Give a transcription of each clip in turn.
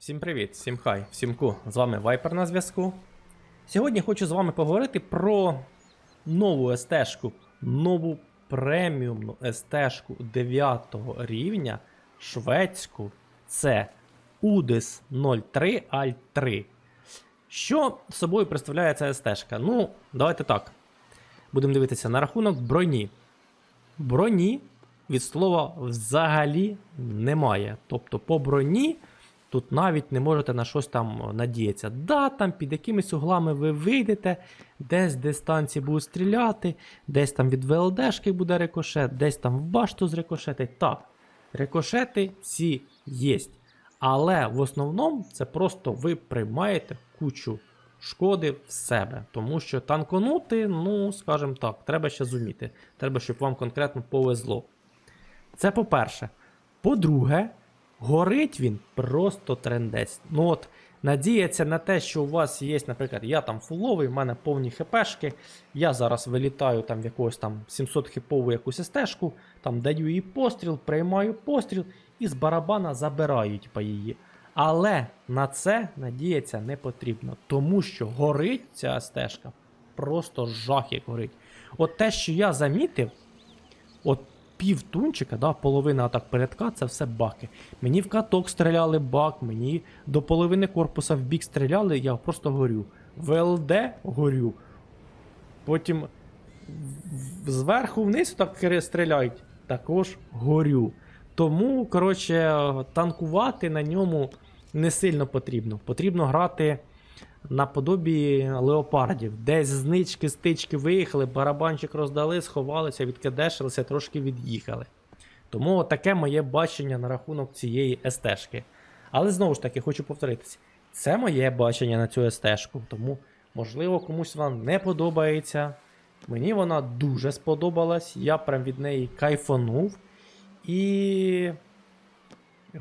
Всім привіт, всім хай, всім ку. З вами Вайпер на зв'язку. Сьогодні хочу з вами поговорити про нову СТ-шку, нову преміумну СТ-шку 9 рівня шведську. Це UDIS 03 Alt 3. Що собою представляє ця СТ-шка? Ну, давайте так. Будемо дивитися на рахунок броні. Броні від слова взагалі немає. Тобто по броні тут навіть не можете на щось там надіятися. Да, там під якимись углами ви вийдете, десь дистанції будуть стріляти, десь там від ВЛДшки буде рикошет, десь там в башту з рикошети. Так, рикошети ці є. Але в основному це просто ви приймаєте кучу шкоди в себе. Тому що танконути, ну, скажімо так, треба ще зуміти. Треба, щоб вам конкретно повезло. Це по-перше. По-друге, горить він просто трендець. Ну от, надіяться на те, що у вас є, наприклад, я там фуловий, в мене повні хпшки, я зараз вилітаю там в якогось там 700 хіпову якусь стежку, там даю їй постріл, приймаю постріл і з барабана забираю типа, її. Але на це надіятися не потрібно, тому що горить ця стежка просто жах як горить. От те, що я замітив, от пів тунчика, да, половина атак передка, це все баки. Мені в каток стріляли бак, мені до половини корпуса в бік стріляли, я просто горю. В ЛД горю. Потім зверху вниз так стріляють, також горю. Тому, коротше, танкувати на ньому не сильно потрібно. Потрібно грати наподобі леопардів. Десь знички, стички виїхали, барабанчик роздали, сховалися, відкидешилися, трошки від'їхали. Тому таке моє бачення на рахунок цієї СТ-шки. Але знову ж таки, хочу повторитися, це моє бачення на цю СТ-шку. Тому, можливо, комусь вона не подобається. Мені вона дуже сподобалась, я прям від неї кайфанув. І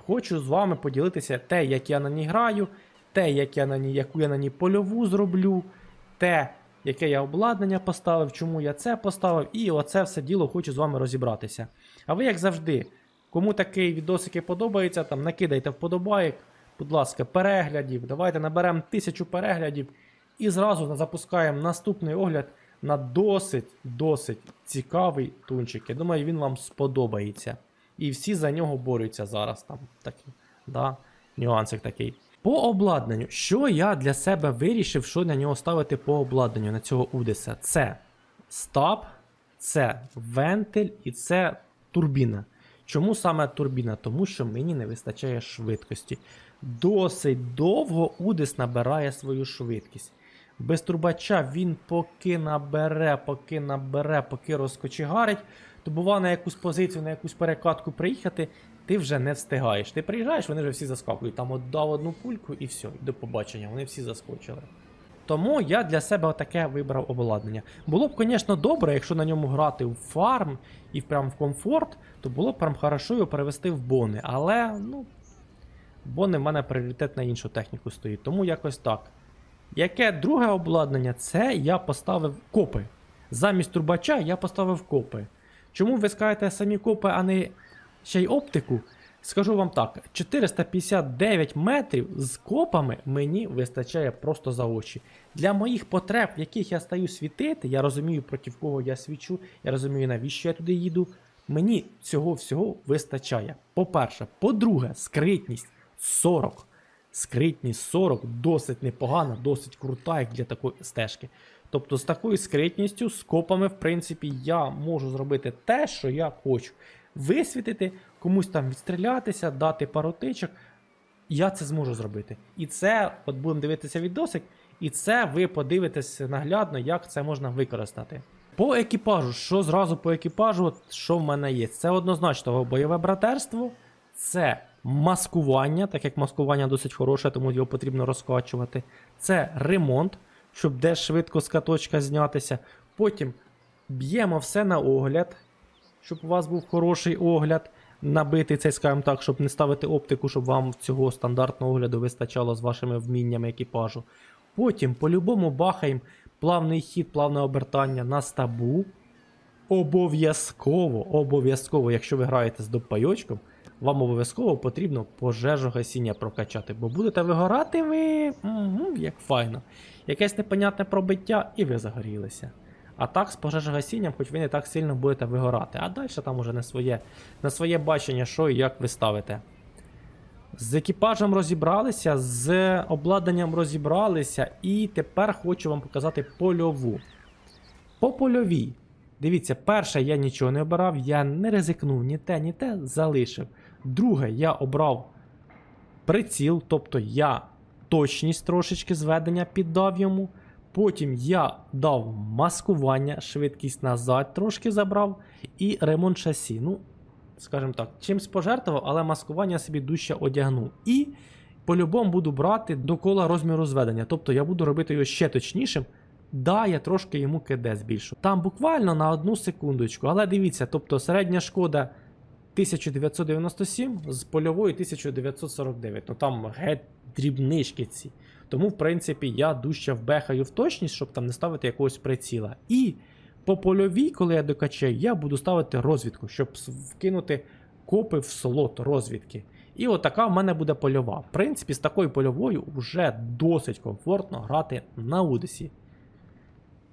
хочу з вами поділитися те, як я на ній граю, те, як я на ній, яку я на ній польову зроблю, те, яке я обладнання поставив, чому я це поставив, і оце все діло хочу з вами розібратися. А ви, як завжди, кому такий відосики подобається, там накидайте вподобайк, будь ласка, переглядів. Давайте наберемо тисячу переглядів і зразу запускаємо наступний огляд на досить досить цікавий тунчик. Я думаю, він вам сподобається. І всі за нього борються зараз. Там такі, да, нюансик такий. По обладнанню, що я для себе вирішив, що на нього ставити по обладнанню на цього Удиса? Це стаб, це вентиль і це турбіна. Чому саме турбіна? Тому що мені не вистачає швидкості. Досить довго Удис набирає свою швидкість. Без турбача він поки набере, поки набере, поки розкочегарить, то бува на якусь позицію, на якусь перекатку приїхати, ти вже не встигаєш. Ти приїжджаєш, вони вже всі заскакують. Там отдав одну пульку і все, до побачення, вони всі заскочили. Тому я для себе таке вибрав обладнання. Було б, звісно, добре, якщо на ньому грати в фарм і прям в комфорт, то було б прям хорошо його перевести в бони. Але, ну, бони в мене пріоритет на іншу техніку стоїть. Тому якось так. Яке друге обладнання? Це я поставив копи. Замість турбача я поставив копи. Чому ви скажете самі копи, а не ще й оптику? Скажу вам так: 459 метрів з копами мені вистачає просто за очі. Для моїх потреб, в яких я стаю світити, я розумію, проти кого я свічу, я розумію, навіщо я туди їду. Мені цього всього вистачає. По-перше, по-друге, скритність 40. Скритність 40 досить непогана, досить крута, як для такої стежки. Тобто з такою скритністю, з копами, в принципі, я можу зробити те, що я хочу. Висвітити, комусь там відстрілятися, дати пару тичок. Я це зможу зробити. І це, от будемо дивитися відосик, і це ви подивитесь наглядно, як це можна використати. По екіпажу, що зразу по екіпажу, от що в мене є? Це однозначно бойове братерство, це маскування, так як маскування досить хороше, тому його потрібно розкачувати. Це ремонт, щоб де швидко з каточка знятися. Потім б'ємо все на огляд, щоб у вас був хороший огляд. Набитий цей, скажімо так, щоб не ставити оптику, щоб вам цього стандартного огляду вистачало з вашими вміннями екіпажу. Потім по-любому бахаємо плавний хід, плавне обертання на стабу. Обов'язково, обов'язково, якщо ви граєте з допайочком, вам обов'язково потрібно пожежу гасіння прокачати, бо будете вигорати ви угу, як файно. Якесь непонятне пробиття, і ви загорілися. А так з пожежогасінням, хоч ви не так сильно будете вигорати. А далі там уже на своє, на своє бачення, що і як ви ставите. З екіпажем розібралися, з обладнанням розібралися, і тепер хочу вам показати польову. По польовій. Дивіться, перше, я нічого не обирав, я не ризикнув ні те, ні те, залишив. Друге, я обрав приціл, тобто я точність трошечки зведення піддав йому. Потім я дав маскування, швидкість назад трошки забрав, і ремонт шасі. Ну, скажімо так, чимсь пожертвував, але маскування собі дужче одягнув. І по-любому буду брати до кола розміру зведення. Тобто я буду робити його ще точнішим. Да, я трошки йому КД збільшу. Там буквально на одну секундочку. Але дивіться, тобто середня шкода 1997 з польової 1949. Ну там геть дрібнички ці. Тому, в принципі, я дужче вбехаю в точність, щоб там не ставити якогось приціла. І по польовій, коли я докачаю, я буду ставити розвідку, щоб вкинути копи в слот розвідки. І отака в мене буде польова. В принципі, з такою польовою вже досить комфортно грати на Удесі.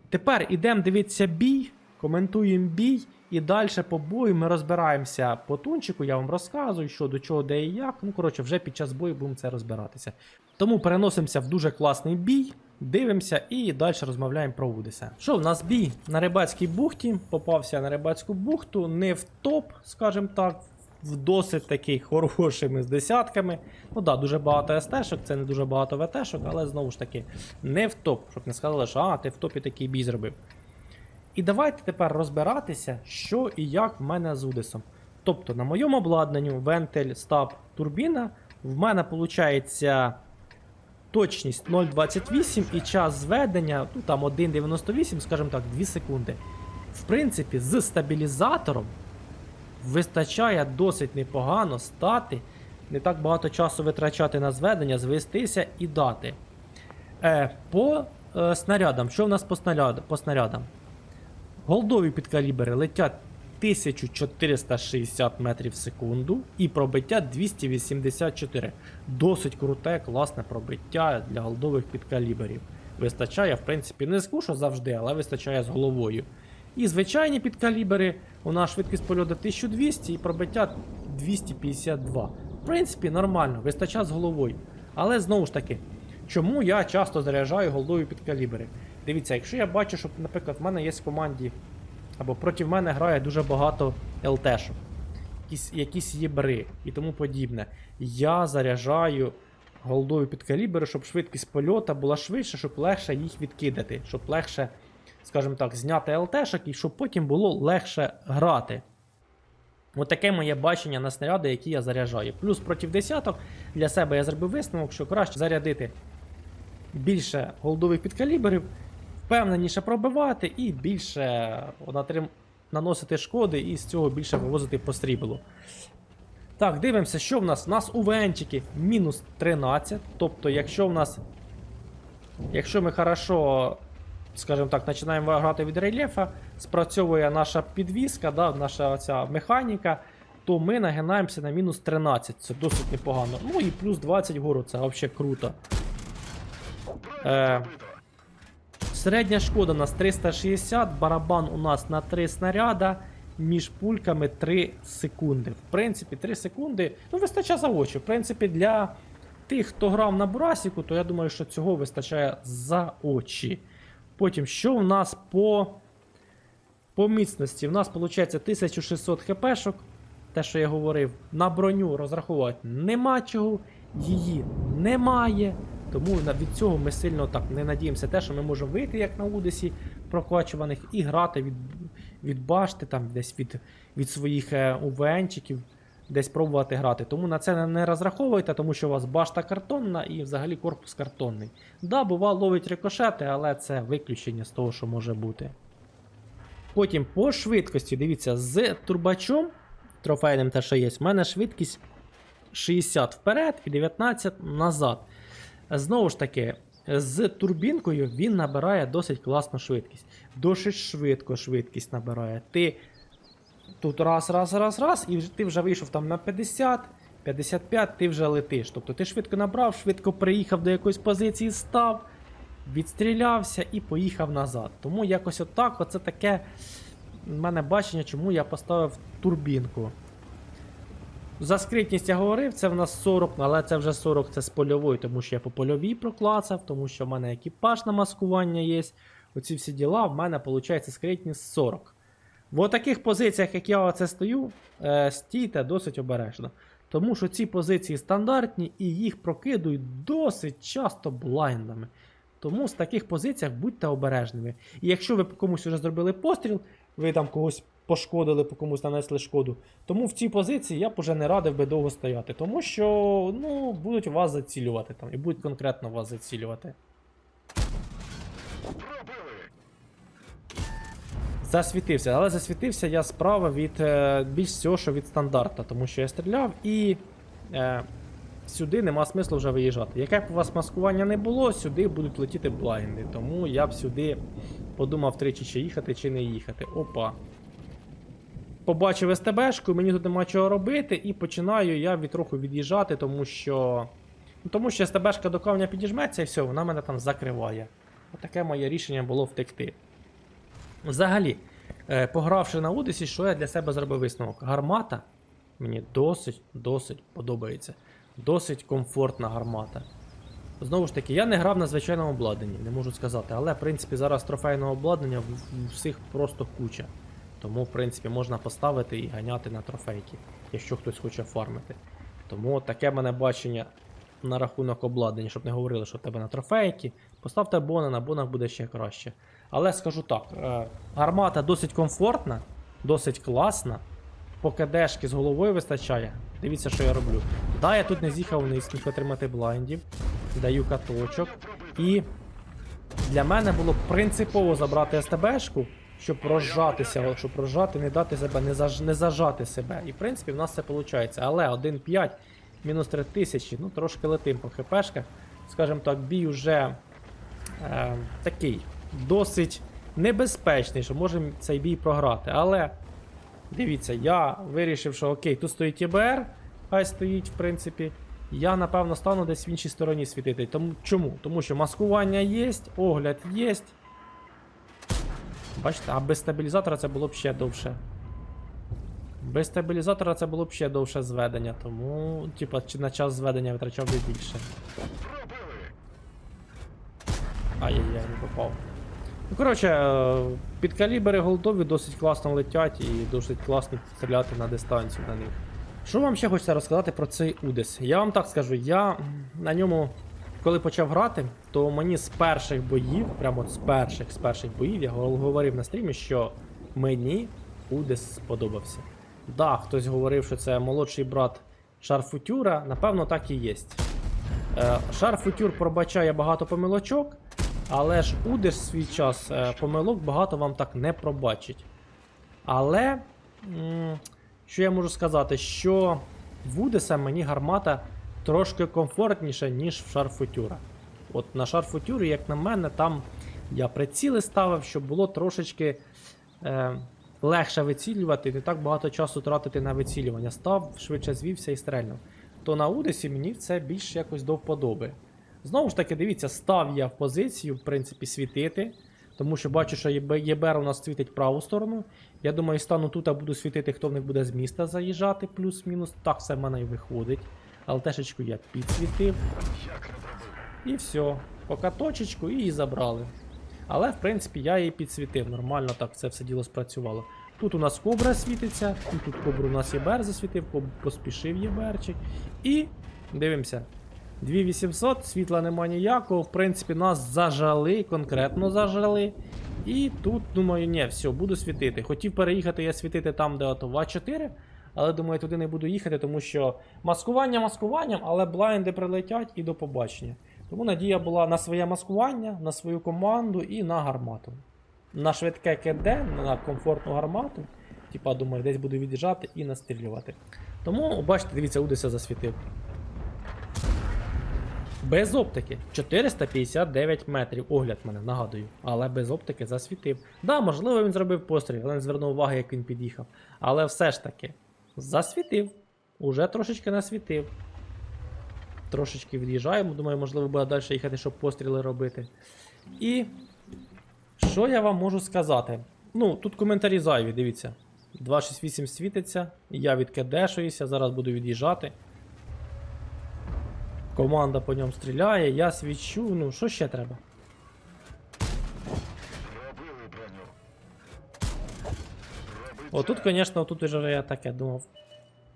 Тепер ідемо дивитися бій, коментуємо бій, і далі по бою ми розбираємося по тунчику, я вам розказую, що до чого, де і як. Ну, коротше, вже під час бою будемо це розбиратися. Тому переносимося в дуже класний бій, дивимося і далі розмовляємо про Удеса. Що в нас бій на рибацькій бухті? Попався на рибацьку бухту, не в топ, скажімо так, в досить такий хорошими з десятками. Ну да, дуже багато СТ-шок, це не дуже багато ВТ-шок, але знову ж таки, не в топ, щоб не сказали, що а, ти в топі такий бій зробив. І давайте тепер розбиратися, що і як в мене з Удесом. Тобто на моєму обладнанню вентиль, стаб, турбіна, в мене виходить точність 0,28 і час зведення, ну там 1,98, скажімо так, 2 секунди. В принципі, з стабілізатором вистачає досить непогано стати, не так багато часу витрачати на зведення, звестися і дати. Е, по е, снарядам, що в нас по, снаряд, по снарядам? Голдові підкалібри летять 1460 метрів в секунду і пробиття 284. Досить круте, класне пробиття для голдових підкаліберів. Вистачає, в принципі, не скушу завжди, але вистачає з головою. І звичайні підкалібери, у нас швидкість польоту 1200 і пробиття 252. В принципі, нормально, вистачає з головою. Але знову ж таки, чому я часто заряджаю голдові підкалібери? Дивіться, якщо я бачу, що, наприклад, в мене є в команді, або проти мене грає дуже багато ЛТшок, якісь, якісь єбри і тому подібне. Я заряджаю голдові підкалібри, щоб швидкість польота була швидше, щоб легше їх відкидати, щоб легше, скажімо так, зняти ЛТшок і щоб потім було легше грати. Отаке моє бачення на снаряди, які я заряджаю. Плюс проти десяток для себе я зробив висновок, що краще зарядити більше голдових підкаліберів, впевненіше пробивати і більше натрим- наносити шкоди, і з цього більше вивозити по сріблу. Так, дивимося, що в нас? У нас УВНчики мінус 13. Тобто, якщо в нас. Якщо ми хорошо, скажімо так, починаємо грати від рельєфа, спрацьовує наша підвіска, да, наша оця механіка, то ми нагинаємося на мінус 13. Це досить непогано. Ну і плюс 20 гору, це взагалі круто. Е, середня шкода у нас 360, барабан у нас на 3 снаряда, між пульками 3 секунди. В принципі, 3 секунди ну, вистачає за очі. В принципі, для тих, хто грав на Бурасіку, то я думаю, що цього вистачає за очі. Потім, що в нас по, по міцності? В нас виходить 1600 хпшок, те, що я говорив, на броню розраховувати нема чого, її немає. Тому від цього ми сильно так не надіємося, те, що ми можемо вийти, як на Удесі прокачуваних, і грати від, від башти, там, десь від, від своїх е, УВНчиків, десь пробувати грати. Тому на це не- розраховуйте, тому що у вас башта картонна і взагалі корпус картонний. Да, бува, ловить рикошети, але це виключення з того, що може бути. Потім по швидкості, дивіться, з турбачом трофейним те, що є, в мене швидкість 60 вперед і 19 назад. Знову ж таки, з турбінкою він набирає досить класну швидкість. Досить швидко швидкість набирає. Ти Тут раз, раз, раз, раз, і ти вже вийшов там на 50, 55, ти вже летиш. Тобто ти швидко набрав, швидко приїхав до якоїсь позиції, став, відстрілявся і поїхав назад. Тому якось отак, оце таке в мене бачення, чому я поставив турбінку. За скритність я говорив, це в нас 40, але це вже 40 це з польової, тому що я по польовій проклацав, тому що в мене екіпаж на маскування є. Оці всі діла, в мене виходить скритність 40. В таких позиціях, як я оце стою, е, стійте досить обережно. Тому що ці позиції стандартні і їх прокидують досить часто блайндами. Тому з таких позиціях будьте обережними. І якщо ви комусь вже зробили постріл, ви там когось пошкодили, по комусь нанесли шкоду. Тому в цій позиції я б уже не радив би довго стояти, тому що ну, будуть вас зацілювати там, і будуть конкретно вас зацілювати. Засвітився, але засвітився я справа від е, більш всього, що від стандарта, тому що я стріляв і е, сюди нема смислу вже виїжджати. Яке б у вас маскування не було, сюди будуть летіти блайнди. Тому я б сюди подумав тричі, чи їхати, чи не їхати. Опа. Побачив СТБшку, мені тут нема чого робити, і починаю я від трохи від'їжджати, тому що. Ну, тому що СТБшка до камня підіжметься і все, вона мене там закриває. Отаке моє рішення було втекти. Взагалі, е, погравши на Одесі, що я для себе зробив висновок? Гармата мені досить, досить подобається. Досить комфортна гармата. Знову ж таки, я не грав на звичайному обладнанні, не можу сказати, але в принципі зараз трофейного обладнання всіх просто куча. Тому, в принципі, можна поставити і ганяти на трофейки, якщо хтось хоче фармити. Тому таке мене бачення на рахунок обладнання, щоб не говорили, що в тебе на трофейки. Поставте бони, на бонах буде ще краще. Але скажу так, е, гармата досить комфортна, досить класна. По КДшки з головою вистачає. Дивіться, що я роблю. Да, я тут не з'їхав вниз, міг отримати блайндів. Даю каточок. І для мене було принципово забрати СТБшку, щоб розжатися, щоб розжати, не дати себе, не, заж, не зажати себе. І в принципі в нас це виходить. Але 1.5, мінус 3000, ну трошки летим по хпшках. Скажімо так, бій уже е, такий досить небезпечний, що можемо цей бій програти. Але дивіться, я вирішив, що окей, тут стоїть ЄБР, хай стоїть, в принципі. Я, напевно, стану десь в іншій стороні світити. Тому, чому? Тому що маскування є, огляд є. Бачите, а без стабілізатора це було б ще довше. Без стабілізатора це було б ще довше зведення, тому, типа, на час зведення витрачав би більше. Ай-яй-яй, не попав. Ну, коротше, е, підкалібери голдові досить класно летять і досить класно стріляти на дистанцію на них. Що вам ще хочеться розказати про цей Удес? Я вам так скажу, я на ньому, коли почав грати, то мені з перших боїв, прямо от з перших з перших боїв, я говорив на стрімі, що мені Удес сподобався. Да, хтось говорив, що це молодший брат Шарфутюра, напевно, так і є. Е, Шарфутюр пробачає багато помилочок, але ж Удеш в свій час е, помилок багато вам так не пробачить. Але, що я можу сказати, що в Удеса мені гармата трошки комфортніша, ніж в Шарфутюра. От на Шарфутюрі, як на мене, там я приціли ставив, щоб було трошечки е, легше вицілювати, не так багато часу тратити на вицілювання. Став, швидше звівся і стрельнув. То на Удесі мені це більш якось до вподоби. Знову ж таки, дивіться, став я в позицію, в принципі, світити. Тому що бачу, що ЄБ- ЄБР у нас світить праву сторону. Я думаю, стану тут, а буду світити, хто в них буде з міста заїжджати, плюс-мінус. Так все в мене і виходить. ЛТшечку я підсвітив. І все. Поки точечку і її забрали. Але, в принципі, я її підсвітив. Нормально так це все діло спрацювало. Тут у нас кобра світиться, і тут кобру у нас ЄБР засвітив, поспішив ЄБРчик. І дивимося. 2800, світла нема ніякого. В принципі, нас зажали, конкретно зажали. І тут думаю, ні, все, буду світити. Хотів переїхати я світити там, де ото А4, але думаю, туди не буду їхати, тому що маскування маскуванням, але блайнди прилетять і до побачення. Тому надія була на своє маскування, на свою команду і на гармату. На швидке КД, на комфортну гармату. Типа, думаю, десь буду від'їжджати і настрілювати. Тому, бачите, дивіться, Удеся засвітив. Без оптики. 459 метрів. Огляд мене, нагадую. Але без оптики засвітив. Да, можливо, він зробив постріл, але не звернув уваги, як він під'їхав. Але все ж таки, засвітив. Уже трошечки насвітив. Трошечки від'їжджаємо. Думаю, можливо, буде далі їхати, щоб постріли робити. І що я вам можу сказати? Ну, тут коментарі зайві, дивіться. 268 світиться, я відкидешуюся, зараз буду від'їжджати. Команда по ньому стріляє, я свічу, ну що ще треба? Отут, звісно, тут уже я таке думав.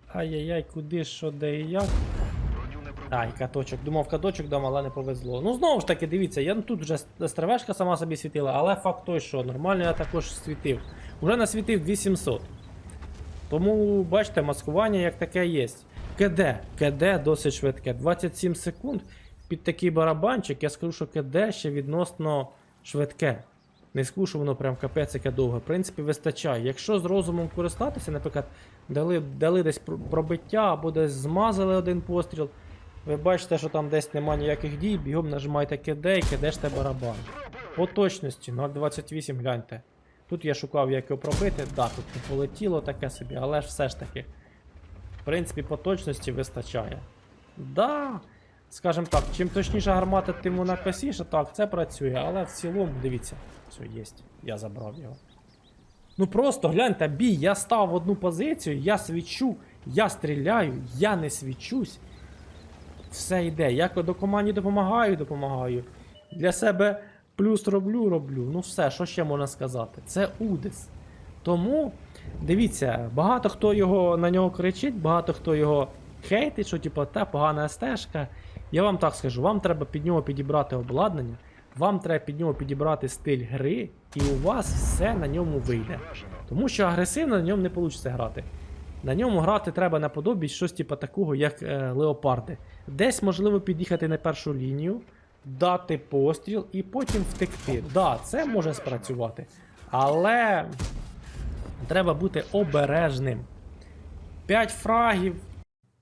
Ай-яй-яй, куди, що, де і як. Ай, каточок. Думав, каточок дам, але не повезло. Ну, знову ж таки, дивіться, я тут вже стревешка сама собі світила, але факт той, що нормально я також світив. Уже насвітив 2700. Тому, бачите, маскування як таке є. КД. КД досить швидке. 27 секунд під такий барабанчик, я скажу, що КД ще відносно швидке. Не скажу, що воно прям капець яке довге. В принципі, вистачає. Якщо з розумом користатися, наприклад, дали, дали десь пробиття або десь змазали один постріл. Ви бачите, що там десь нема ніяких дій, бігом нажимаєте КД і кидеште барабан. По точності 0.28 гляньте. Тут я шукав, як його пробити. Да, тут не полетіло таке собі, але ж все ж таки. В принципі, по точності вистачає. Да, скажімо так, чим точніше гармата, тим вона косіша. Так, це працює, але в цілому, дивіться, все є. Я забрав його. Ну просто гляньте, бій, я став в одну позицію, я свічу, я стріляю, я не свічусь. Все йде. Я до команді допомагаю, допомагаю. Для себе плюс роблю, роблю. Ну все, що ще можна сказати? Це Удес. Тому, дивіться, багато хто його на нього кричить, багато хто його хейтить, що типу, та погана стежка. Я вам так скажу, вам треба під нього підібрати обладнання, вам треба під нього підібрати стиль гри, і у вас все на ньому вийде. Тому що агресивно на ньому не вийде грати. На ньому грати треба наподобі щось типу такого, як е, леопарди. Десь можливо під'їхати на першу лінію, дати постріл і потім втекти. Да, це може спрацювати. Але треба бути обережним. 5 фрагів,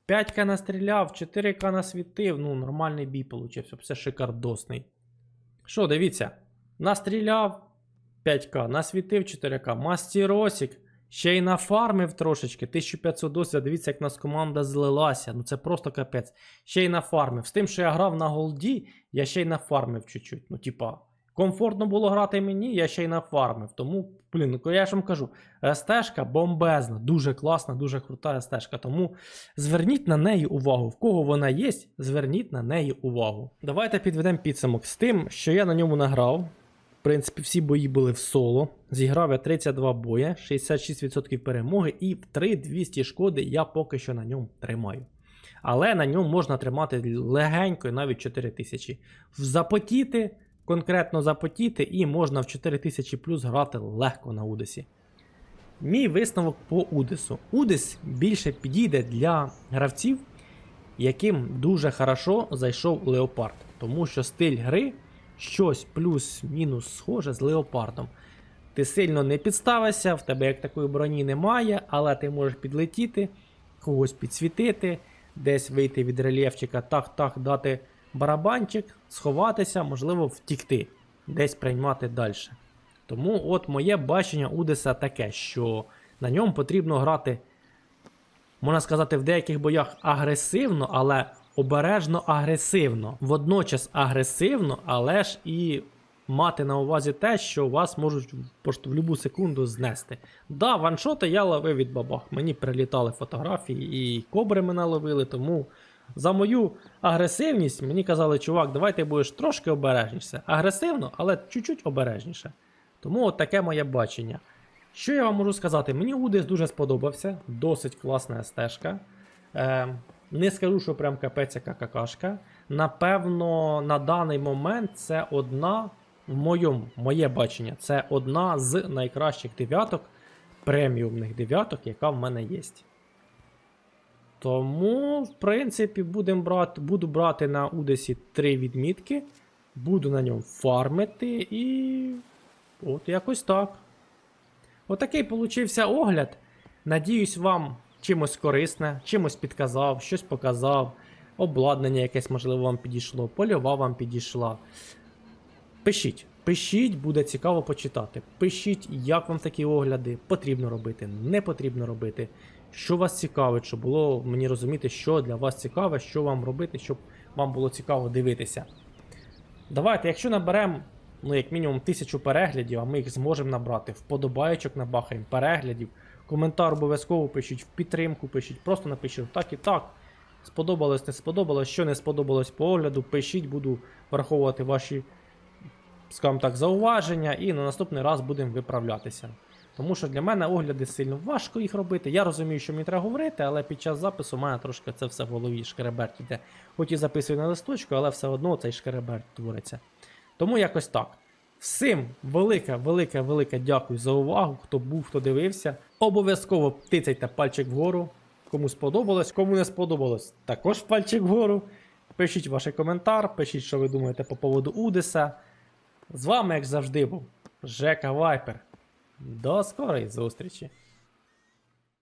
5к настріляв, 4к насвітив. Ну, нормальний бій получився, все шикардосний. Що, дивіться, настріляв 5к, насвітив 4к, мастеросик. Ще й нафармив трошечки, 1500 досвіду. Дивіться, як в нас команда злилася. Ну це просто капець. Ще й нафармив. З тим, що я грав на голді, я ще й нафармив чуть-чуть. Ну, типа, комфортно було грати мені, я ще й нафармив. Тому, блін, ну я ж вам кажу, СТшка бомбезна, дуже класна, дуже крута СТшка. Тому зверніть на неї увагу. В кого вона є, зверніть на неї увагу. Давайте підведемо підсумок з тим, що я на ньому награв. Принципі, всі бої були в соло. Зіграв я 32 боя, 66% перемоги і в 3200 шкоди я поки що на ньому тримаю. Але на ньому можна тримати легенько, навіть 4000. В запотіти, конкретно запотіти, і можна в 4000 плюс грати легко на Удесі. Мій висновок по Удесу. Удес більше підійде для гравців, яким дуже хорошо зайшов Леопард. Тому що стиль гри щось плюс-мінус схоже з Леопардом. Ти сильно не підставишся, в тебе як такої броні немає, але ти можеш підлетіти, когось підсвітити, десь вийти від рельєфчика, так-так, дати барабанчик, сховатися, можливо, втікти, десь приймати далі. Тому от моє бачення Удеса таке, що на ньому потрібно грати, можна сказати, в деяких боях агресивно, але обережно агресивно. Водночас агресивно, але ж і мати на увазі те, що вас можуть просто в будь-яку секунду знести. Да, ваншоти я ловив від бабах. Мені прилітали фотографії і кобри мене ловили, тому за мою агресивність мені казали, чувак, давай ти будеш трошки обережніше. Агресивно, але чуть-чуть обережніше. Тому от таке моє бачення. Що я вам можу сказати? Мені Удис дуже сподобався, досить класна стежка. Е, не скажу, що прям капець яка какашка. Напевно, на даний момент це одна, в моєму, моє бачення, це одна з найкращих дев'яток, преміумних дев'яток, яка в мене є. Тому, в принципі, будем брати, буду брати на Удесі три відмітки, буду на ньому фармити і. От якось так. Отакий получився огляд. Надіюсь, вам чимось корисне, чимось підказав, щось показав. обладнання якесь, можливо, вам підійшло, польова вам підійшла. Пишіть, пишіть, буде цікаво почитати. Пишіть, як вам такі огляди потрібно робити, не потрібно робити. Що вас цікавить, щоб було мені розуміти, що для вас цікаве, що вам робити, щоб вам було цікаво дивитися. Давайте, якщо наберемо, ну, як мінімум, тисячу переглядів, а ми їх зможемо набрати, вподобайочок набахаємо, переглядів, коментар обов'язково пишіть, в підтримку пишіть, просто напишіть так і так. Сподобалось, не сподобалось, що не сподобалось по огляду, пишіть, буду враховувати ваші, скажімо так, зауваження, і на наступний раз будемо виправлятися. Тому що для мене огляди сильно важко їх робити. Я розумію, що мені треба говорити, але під час запису у мене трошки це все в голові шкереберть іде. Хоч і записую на листочку, але все одно цей шкереберть твориться. Тому якось так. Всім велике, велике, велике дякую за увагу. Хто був, хто дивився. Обов'язково тицяйте пальчик вгору. Кому сподобалось, кому не сподобалось, також пальчик вгору. Пишіть ваш коментар, пишіть, що ви думаєте по поводу Удиса. З вами, як завжди, був Жека Вайпер. До скорої зустрічі!